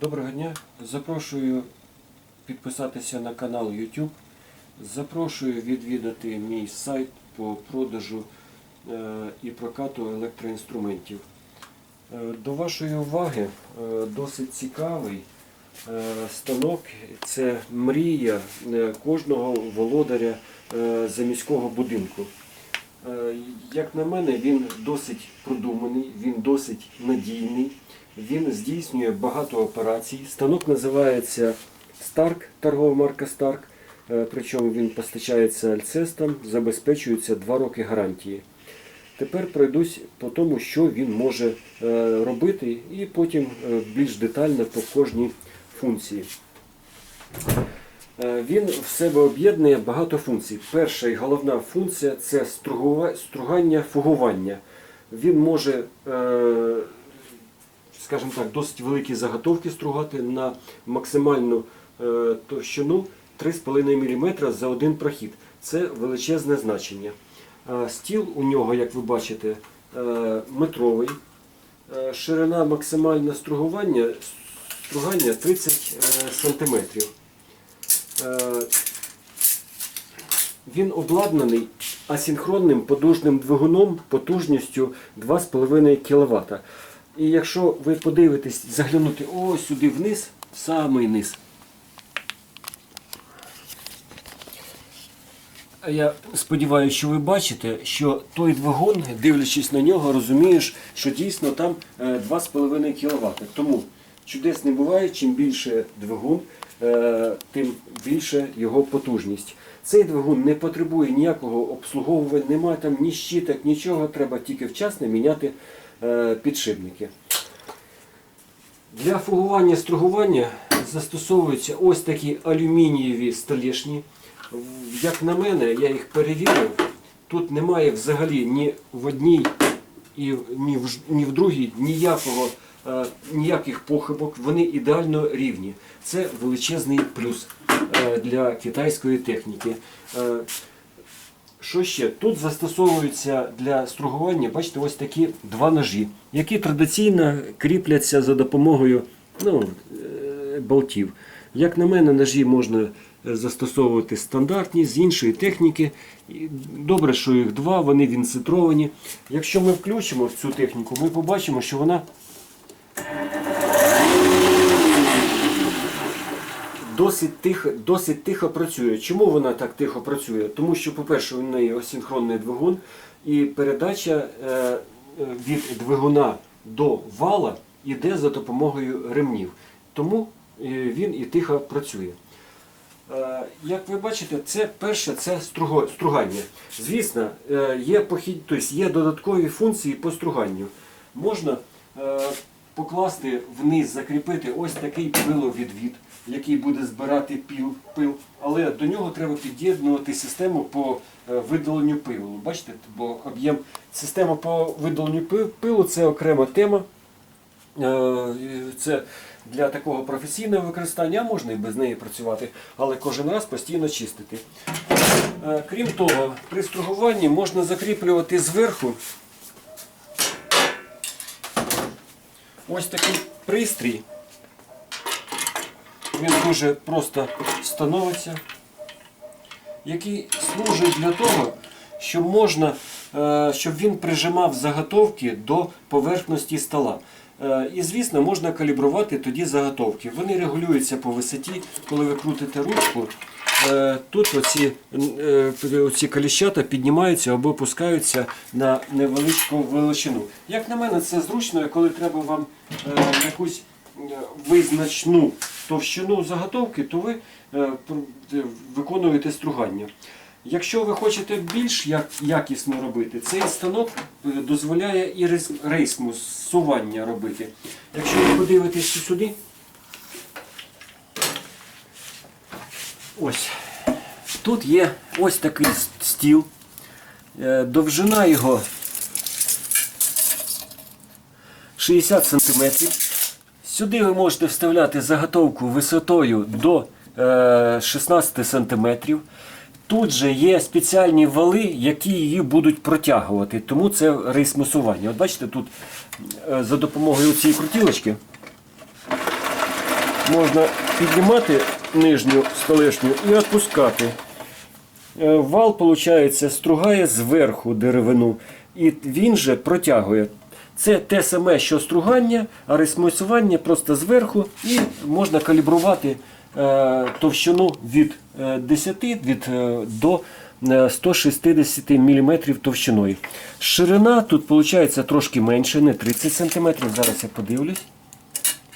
Доброго дня. Запрошую підписатися на канал YouTube. Запрошую відвідати мій сайт по продажу е, і прокату електроінструментів. Е, До вашої уваги е, досить цікавий станок. Це мрія кожного володаря заміського будинку. Як на мене, він досить продуманий, він досить надійний. Він здійснює багато операцій. Станок називається Stark, торгова марка Stark. Е, Причому він постачається Альцестом, забезпечується 2 роки гарантії. Тепер пройдусь по тому, що він може е, робити, і потім е, більш детально по кожній функції. Він в себе об'єднує багато функцій. Перша і головна функція це стругання фугування. Він може, скажімо так, досить великі заготовки стругати на максимальну е, товщину 3,5 мм за один прохід. Це величезне значення. Е, Стіл у нього, як ви бачите, е, метровий. Ширина максимальне стругування, стругання 30 см. Він обладнаний асинхронним подужним двигуном потужністю 2,5 кВт. І якщо ви подивитесь, заглянути ось сюди вниз, в самий низ. Я сподіваюся, що ви бачите, що той двигун, дивлячись на нього, розумієш, що дійсно там е, 2,5 кВт. Тому чудес не буває, чим більше двигун, е, тим більше його потужність. Цей двигун не потребує ніякого обслуговування, немає там ні щиток, нічого, треба тільки вчасно міняти е, підшипники. Для фугування стругування застосовуються ось такі алюмінієві столішні. Як на мене, я їх перевірив. Тут немає взагалі ні в одній і ні в, ні в другій ніякого, е, ніяких похибок. Вони ідеально рівні. Це величезний плюс е, для китайської техніки. Е, що ще? Тут застосовуються для стругування, бачите, ось такі два ножі, які традиційно кріпляться за допомогою ну, е, болтів. Як на мене, ножі можна е, застосовувати стандартні з іншої техніки. Добре, що їх два, вони вінцитровані. Якщо ми включимо в цю техніку, ми побачимо, що вона досить тихо, досить тихо працює. Чому вона так тихо працює? Тому що, по-перше, у неї асинхронний двигун і передача е, е, від двигуна до вала йде за допомогою ремнів. Тому е, він і тихо працює. Е, Як ви бачите, це перше це стругання. Звісно, є похід, тобто є додаткові функції по струганню. Можна покласти вниз, закріпити ось такий пиловідвід, який буде збирати піл, пил, але до нього треба під'єднувати систему по е, видаленню пилу. Бачите, бо об'єм система по видаленню пилу це окрема тема. Е, Це для такого професійного використання, можна і без неї працювати, але кожен раз постійно чистити. Е, Крім того, при стругуванні можна закріплювати зверху ось такий пристрій. Він дуже просто становиться, який служить для того, щоб можна, е, щоб він прижимав заготовки до поверхності стола. Е, І, звісно, можна калібрувати тоді заготовки. Вони регулюються по висоті, коли ви крутите ручку. Е, Тут оці, е, оці коліщата піднімаються або опускаються на невеличку величину. Як на мене, це зручно, коли треба вам е, якусь визначну товщину заготовки, то ви виконуєте стругання. Якщо ви хочете більш якісно робити, цей станок дозволяє і рейс- рейсмусування робити. Якщо ви подивитесь сюди, ось тут є ось такий стіл. Е, Довжина його 60 см. Сюди ви можете вставляти заготовку висотою до е, 16 см. Тут же є спеціальні вали, які її будуть протягувати, тому це рейсмусування. От бачите, тут е, за допомогою цієї крутілочки можна піднімати нижню столешню і відпускати. Е, Вал, виходить, стругає зверху деревину, і він же протягує. Це те саме, що стругання, а ресмусування просто зверху, і можна калібрувати е, товщину від е, 10 від, е, до е, 160 мм товщиною. Ширина тут виходить трошки менше, не 30 см. Зараз я подивлюсь.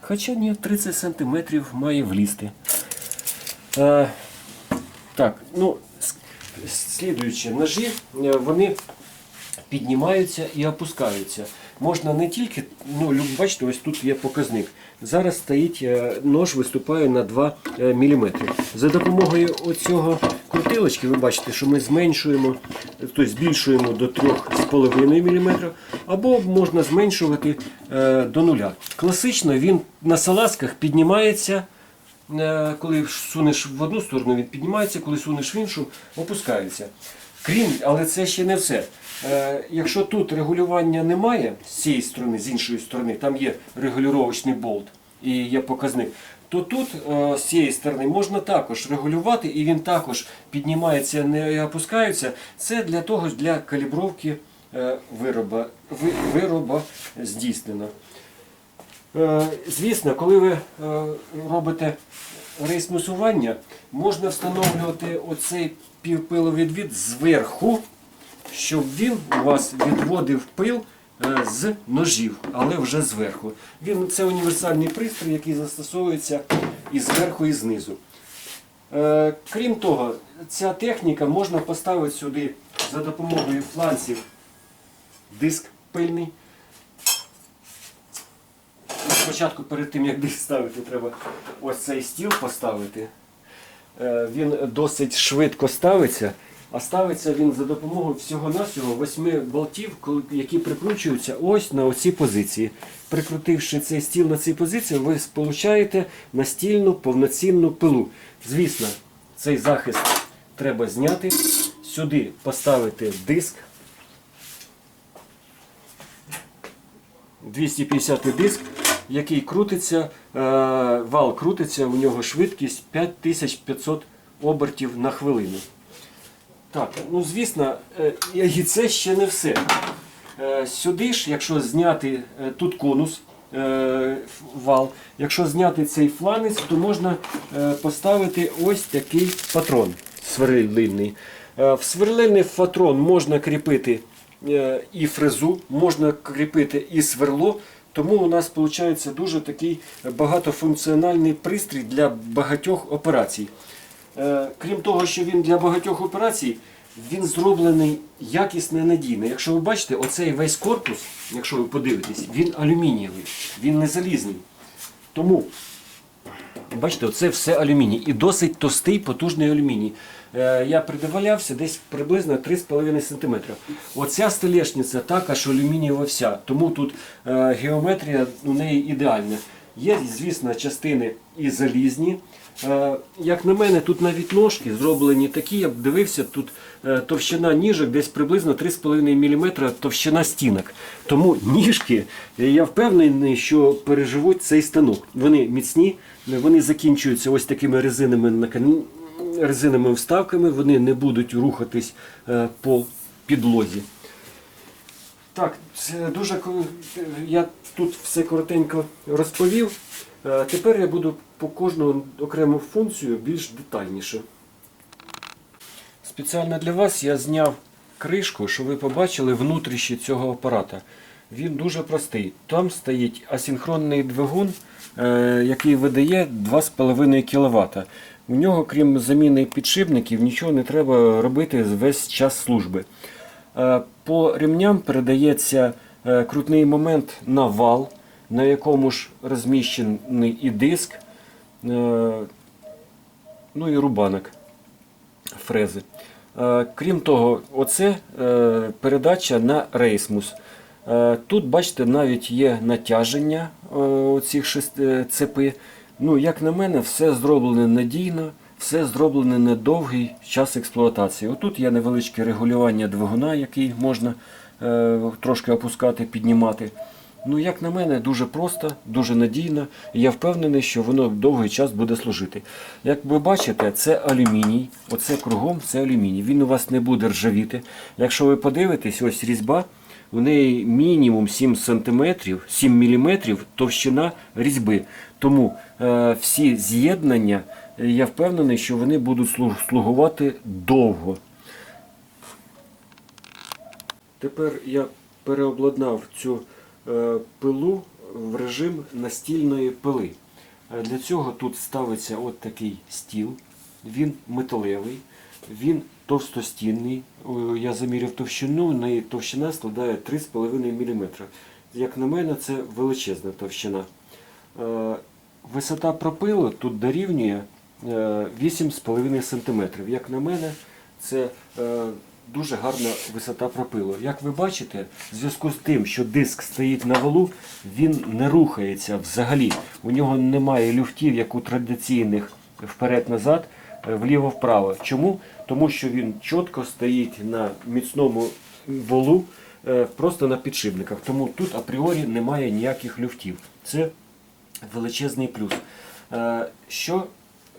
Хоча ні, 30 см має влізти. Е, так, ну, слідуючи, ножі, е, вони піднімаються і опускаються. Можна не тільки, ну, бачите, ось тут є показник. Зараз стоїть е, нож, виступає на 2 мм. За допомогою оцього крутилочки ви бачите, що ми зменшуємо, тобто збільшуємо до 3,5 мм, або можна зменшувати е, до нуля. Класично він на салазках піднімається. Е, коли сунеш в одну сторону, він піднімається, коли сунеш в іншу, опускається. Крім, але це ще не все. Е, якщо тут регулювання немає з цієї сторони, з іншої сторони, там є регулювачний болт і є показник, то тут е, з цієї сторони можна також регулювати, і він також піднімається, не опускається. Це для того, для калібровки вироба, вироба здійснено. Е, Звісно, коли ви е, робите рейсмусування, можна встановлювати оцей піловідвід зверху, щоб він у вас відводив пил е, з ножів, але вже зверху. Він це універсальний пристрій, який застосовується і зверху, і знизу. Крім того, ця техніка можна поставити сюди за допомогою фланців диск пильний. Спочатку перед тим, як диск ставити, треба ось цей стіл поставити. Е, Він досить швидко ставиться, а ставиться він за допомогою всього-навсього восьми болтів, які прикручуються ось на оці позиції. Прикрутивши цей стіл на цій позиції, ви получаєте настільну повноцінну пилу. Звісно, цей захист треба зняти, сюди поставити диск. 250 диск, який крутиться, е, вал крутиться, у нього швидкість 5500 обертів на хвилину. Так, ну звісно, е, і це ще не все. Е, Сюди ж, якщо зняти тут конус, вал, якщо зняти цей фланець, то можна поставити ось такий патрон сверлильний. В сверлильний патрон можна кріпити і фрезу, можна кріпити і сверло. Тому у нас виходить дуже такий багатофункціональний пристрій для багатьох операцій. Е, Крім того, що він для багатьох операцій, він зроблений якісно і надійно. Якщо ви бачите, оцей весь корпус, якщо ви подивитесь, він алюмінієвий, він не залізний. Тому, бачите, це все алюміній. І досить товстий, потужний алюміній. Е, Я придивлявся десь приблизно 3,5 см. Оця столешниця також алюмінієва вся, тому тут е, геометрія у неї ідеальна. Є, звісно, частини і залізні. Е, Як на мене, тут навіть ножки зроблені такі, я б дивився, тут товщина ніжок десь приблизно 3,5 мм товщина стінок. Тому ніжки, я впевнений, що переживуть цей станок. Вони міцні, вони закінчуються ось такими резинами резиновими вставками, вони не будуть рухатись е, по підлозі. Так, це дуже я тут все коротенько розповів. Е, Тепер я буду по кожну окрему функцію більш детальніше. Спеціально для вас я зняв кришку, щоб ви побачили внутрішні цього апарата. Він дуже простий. Там стоїть асинхронний двигун, е, який видає 2,5 кВт. У нього, крім заміни підшипників, нічого не треба робити весь час служби. Е, По ремням передається е, крутний момент на вал, на якому ж розміщений і диск, е, ну і рубанок фрези. Крім того, оце передача на рейсмус. Тут, бачите, навіть є натяження цих цепи. Ну, як на мене, все зроблено надійно, все зроблено на довгий час експлуатації. Отут є невеличке регулювання двигуна, який можна е, трошки опускати, піднімати. Ну, як на мене, дуже просто, дуже надійно, і я впевнений, що воно довгий час буде служити. Як ви бачите, це алюміній, оце кругом це алюміній. Він у вас не буде ржавіти. Якщо ви подивитесь, ось різьба, у неї мінімум 7 см, 7 мм товщина різьби. Тому е, всі з'єднання, е, я впевнений, що вони будуть слугувати довго. Тепер я переобладнав цю е, пилу в режим настільної пили. Е, Для цього тут ставиться от такий стіл, він металевий, він товстостінний. Я заміряв товщину, неї товщина складає 3,5 мм. Як на мене, це величезна товщина. Е, Висота пропилу тут дорівнює е, 8,5 см. Як на мене, це е, дуже гарна висота пропилу. Як ви бачите, в зв'язку з тим, що диск стоїть на валу, він не рухається взагалі. У нього немає люфтів, як у традиційних вперед-назад, е, вліво-вправо. Чому? Тому що він чітко стоїть на міцному валу, е, просто на підшипниках. Тому тут апріорі немає ніяких люфтів. Це величезний плюс. Е, Що,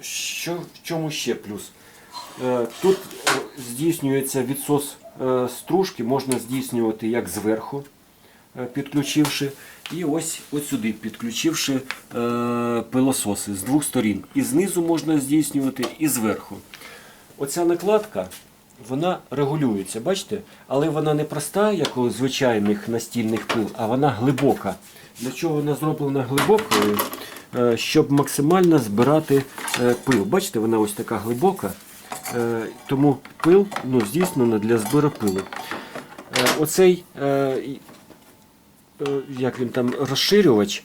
що, в чому ще плюс? Е, Тут здійснюється відсос стружки, можна здійснювати як зверху, підключивши, і ось, ось сюди, підключивши е, пилососи з двох сторін. І знизу можна здійснювати, і зверху. Оця накладка, вона регулюється, бачите? Але вона не проста, як у звичайних настільних пил, а вона глибока. Для чого вона зроблена глибокою? Е, Щоб максимально збирати е, пил. Бачите, вона ось така глибока. Е, Тому пил ну, здійснено для збору пилу. Оцей як він там розширювач,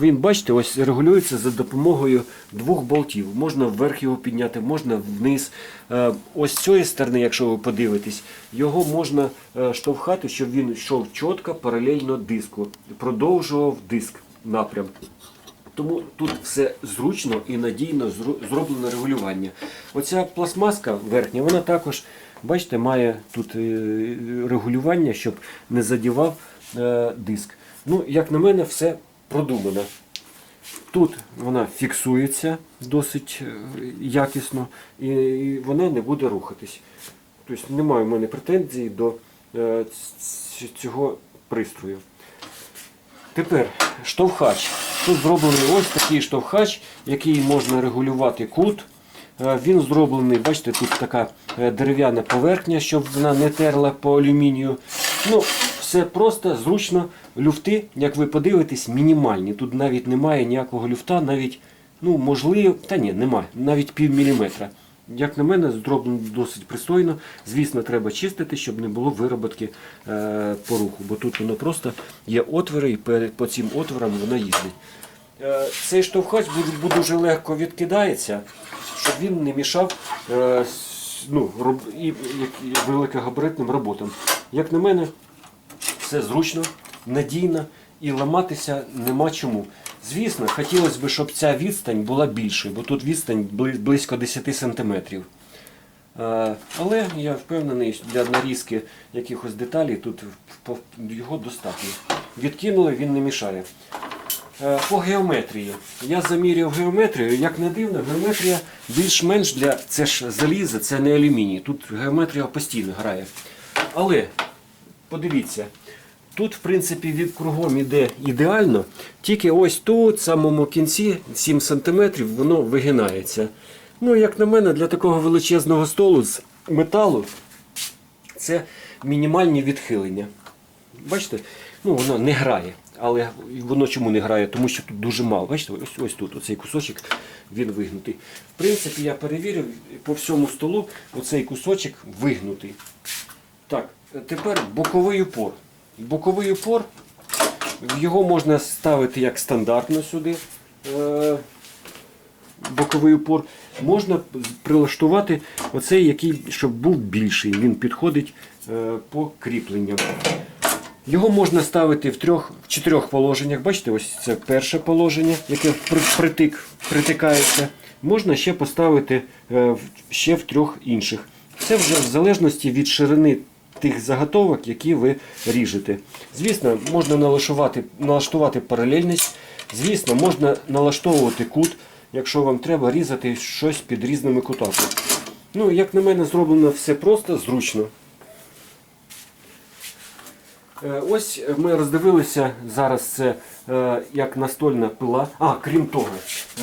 він, бачите, ось регулюється за допомогою двох болтів. Можна вверх його підняти, можна вниз. Е, Ось з цієї сторони, якщо ви подивитесь, його можна е, штовхати, щоб він йшов чітко паралельно диску, продовжував диск напрям. Тому тут все зручно і надійно зроблено регулювання. Оця пластмаска верхня, вона також, бачите, має тут е, регулювання, щоб не задівав е, диск. Ну, як на мене, все продумано. Тут вона фіксується досить е, якісно і вона не буде рухатись. Тобто немає в мене претензій до е, цього пристрою. Тепер штовхач. Тут зроблений ось такий штовхач, який можна регулювати кут. Е, Він зроблений, бачите, тут така е, дерев'яна поверхня, щоб вона не терла по алюмінію. Ну, все просто, зручно. Люфти, як ви подивитесь, мінімальні. Тут навіть немає ніякого люфта, навіть, ну, можливо, та ні, немає, навіть пів міліметра. Як на мене, зроблено досить пристойно. Звісно, треба чистити, щоб не було вироботки е, по руху, бо тут воно просто є отвори, і по цим отворам вона їздить. Е, цей штовхач дуже легко відкидається, щоб він не мішав е, ну, роб, і, і, і великогабаритним роботам. Як на мене, все зручно, надійно і ламатися нема чому. Звісно, хотілося б, щоб ця відстань була більшою, бо тут відстань близько 10 сантиметрів. Е, Але я впевнений, для нарізки якихось деталей тут його достатньо. Відкинули, він не мішає. Е, По геометрії. Я заміряв геометрію. Як не дивно, геометрія більш-менш для це ж залізо, це не алюміній. Тут геометрія постійно грає. Але подивіться, тут, в принципі, від кругом іде ідеально, тільки ось тут, в самому кінці, 7 см, воно вигинається. Ну, як на мене, для такого величезного столу з металу це мінімальні відхилення. Бачите, ну воно не грає. Але воно чому не грає? Тому що тут дуже мало. Бачите, ось, ось тут, оцей кусочок, він вигнутий. В принципі, я перевірив по всьому столу оцей кусочок вигнутий. Так, тепер боковий упор. Боковий упор, його можна ставити як стандартно сюди. Е, боковий упор. Можна прилаштувати оцей, який, щоб був більший. Він підходить е, по кріпленням. Його можна ставити в трьох, в чотирьох положеннях. Бачите, ось це перше положення, яке притик, притикається. Можна ще поставити е, ще в трьох інших. Це вже в залежності від ширини тих заготовок, які ви ріжете. Звісно, можна налаштувати, налаштувати паралельність, звісно, можна налаштовувати кут, якщо вам треба різати щось під різними кутами. Ну, як на мене, зроблено все просто, зручно. Е, Ось ми роздивилися зараз це е, як настольна пила. А, крім того,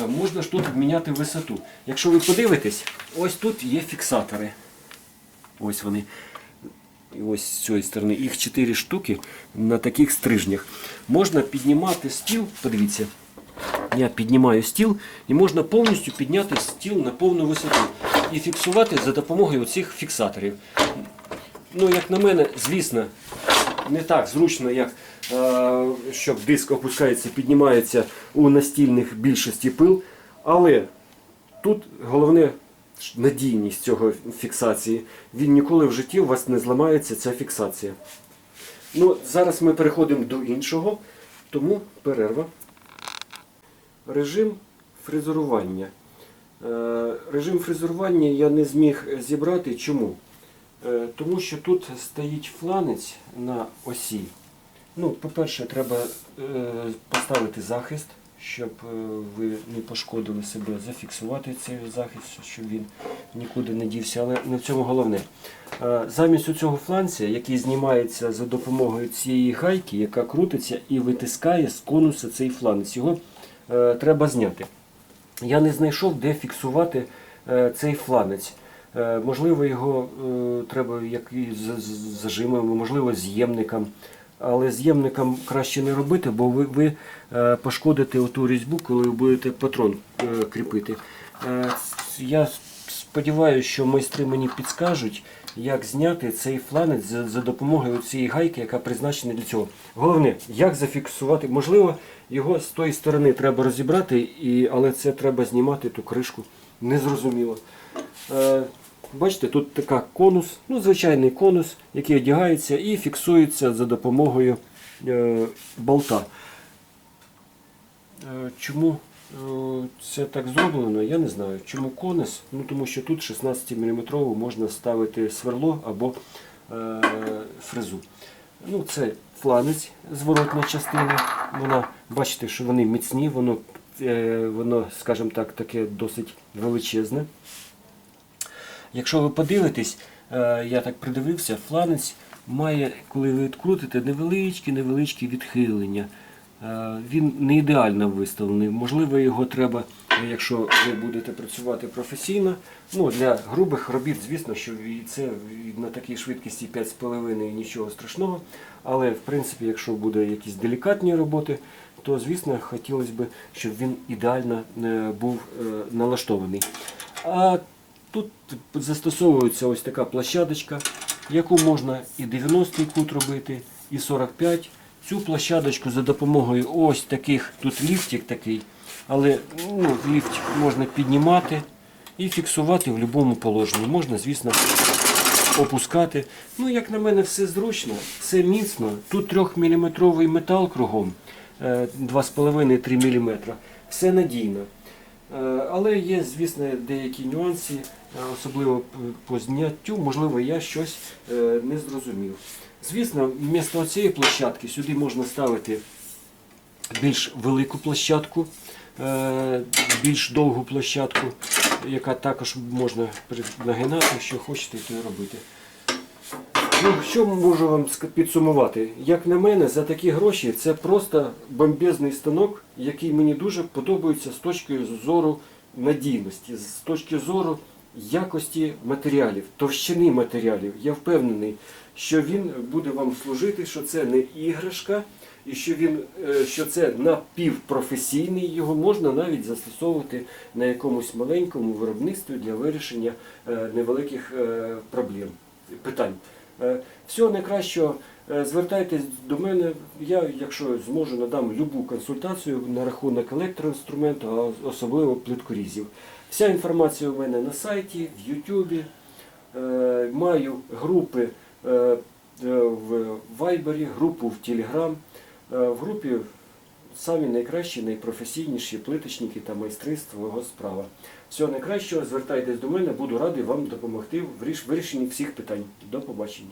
е, можна ж тут міняти висоту. Якщо ви подивитесь, ось тут є фіксатори. Ось вони. І ось з цієї сторони. Їх 4 штуки на таких стрижнях. Можна піднімати стіл, подивіться. Я піднімаю стіл і можна повністю підняти стіл на повну висоту і фіксувати за допомогою цих фіксаторів. Ну, як на мене, звісно, не так зручно, як е, щоб диск опускається, піднімається у настільних більшості пил. Але тут головне надійність цього фіксації. Він ніколи в житті у вас не зламається ця фіксація. Ну, зараз ми переходимо до іншого, тому перерва. Режим фрезерування. Е, Режим фрезерування я не зміг зібрати. Чому? Е, Тому що тут стоїть фланець на осі. Ну, по-перше, треба е, поставити захист, щоб е, ви не пошкодили себе, зафіксувати цей захист, щоб він нікуди не дівся. Але не в цьому головне. Е, Замість цього фланця, який знімається за допомогою цієї гайки, яка крутиться і витискає з конуса цей фланець. Його е, треба зняти. Я не знайшов, де фіксувати цей фланець. Можливо, його треба як зажимами, можливо, з'ємником. Але з'ємником краще не робити, бо ви, ви е, пошкодите оту різьбу, коли ви будете патрон е, кріпити. Е, Я сподіваюся, що майстри мені підскажуть, як зняти цей фланець за, допомогою цієї гайки, яка призначена для цього. Головне, як зафіксувати. Можливо, його з тої сторони треба розібрати, але це треба знімати ту кришку. Незрозуміло. Бачите, тут така конус, ну, звичайний конус, який одягається і фіксується за допомогою е, болта. Е, Чому е, це так зроблено, я не знаю. Чому конус? Ну, тому що тут 16 мм можна ставити сверло або е, фрезу. Ну, це фланець, зворотна частина. Вона, бачите, що вони міцні, воно, е, воно скажімо так, таке досить величезне. Якщо ви подивитесь, е, я так придивився, фланець має, коли ви відкрутите, невеличкі невеличкі відхилення. Е, Він не ідеально виставлений. Можливо, його треба, якщо ви будете працювати професійно. Ну, для грубих робіт, звісно, що це на такій швидкості 5,5 нічого страшного. Але в принципі, якщо буде якісь делікатні роботи, то звісно хотілося б, щоб він ідеально е, був налаштований. Тут застосовується ось така площадочка, яку можна і 90-й кут робити, і 45. Цю площадочку за допомогою ось таких, тут ліфтик такий, але ну, ліфтик можна піднімати і фіксувати в будь-якому положенні. Можна, звісно, опускати. Ну, як на мене, все зручно, все міцно. Тут 3-мм метал кругом, е, 2,5-3 мм. Все надійно. Е, Але є, звісно, деякі нюанси, е, особливо по зняттю, можливо, я щось е, не зрозумів. Звісно, вмісто цієї площадки сюди можна ставити більш велику площадку, е, більш довгу площадку, яка також можна нагинати, що хочете, то і робити. Ну, що можу вам підсумувати? Як на мене, за такі гроші це просто бомбезний станок, який мені дуже подобається з точки зору надійності, з точки зору якості матеріалів, товщини матеріалів. Я впевнений, що він буде вам служити, що це не іграшка, і що він е, що це напівпрофесійний, його можна навіть застосовувати на якомусь маленькому виробництві для вирішення е, невеликих е, проблем, питань. Всього найкращого, звертайтесь до мене. Я, якщо зможу, надам любу консультацію на рахунок електроінструменту, а особливо плиткорізів. Вся інформація у мене на сайті, в Ютубі. Е, Маю групи е, е, в Вайбері, групу в Телеграм. В групі самі найкращі, найпрофесійніші плиточники та майстри свого справа. Всього найкращого, звертайтесь до мене, буду радий вам допомогти в вирішенні всіх питань. До побачення.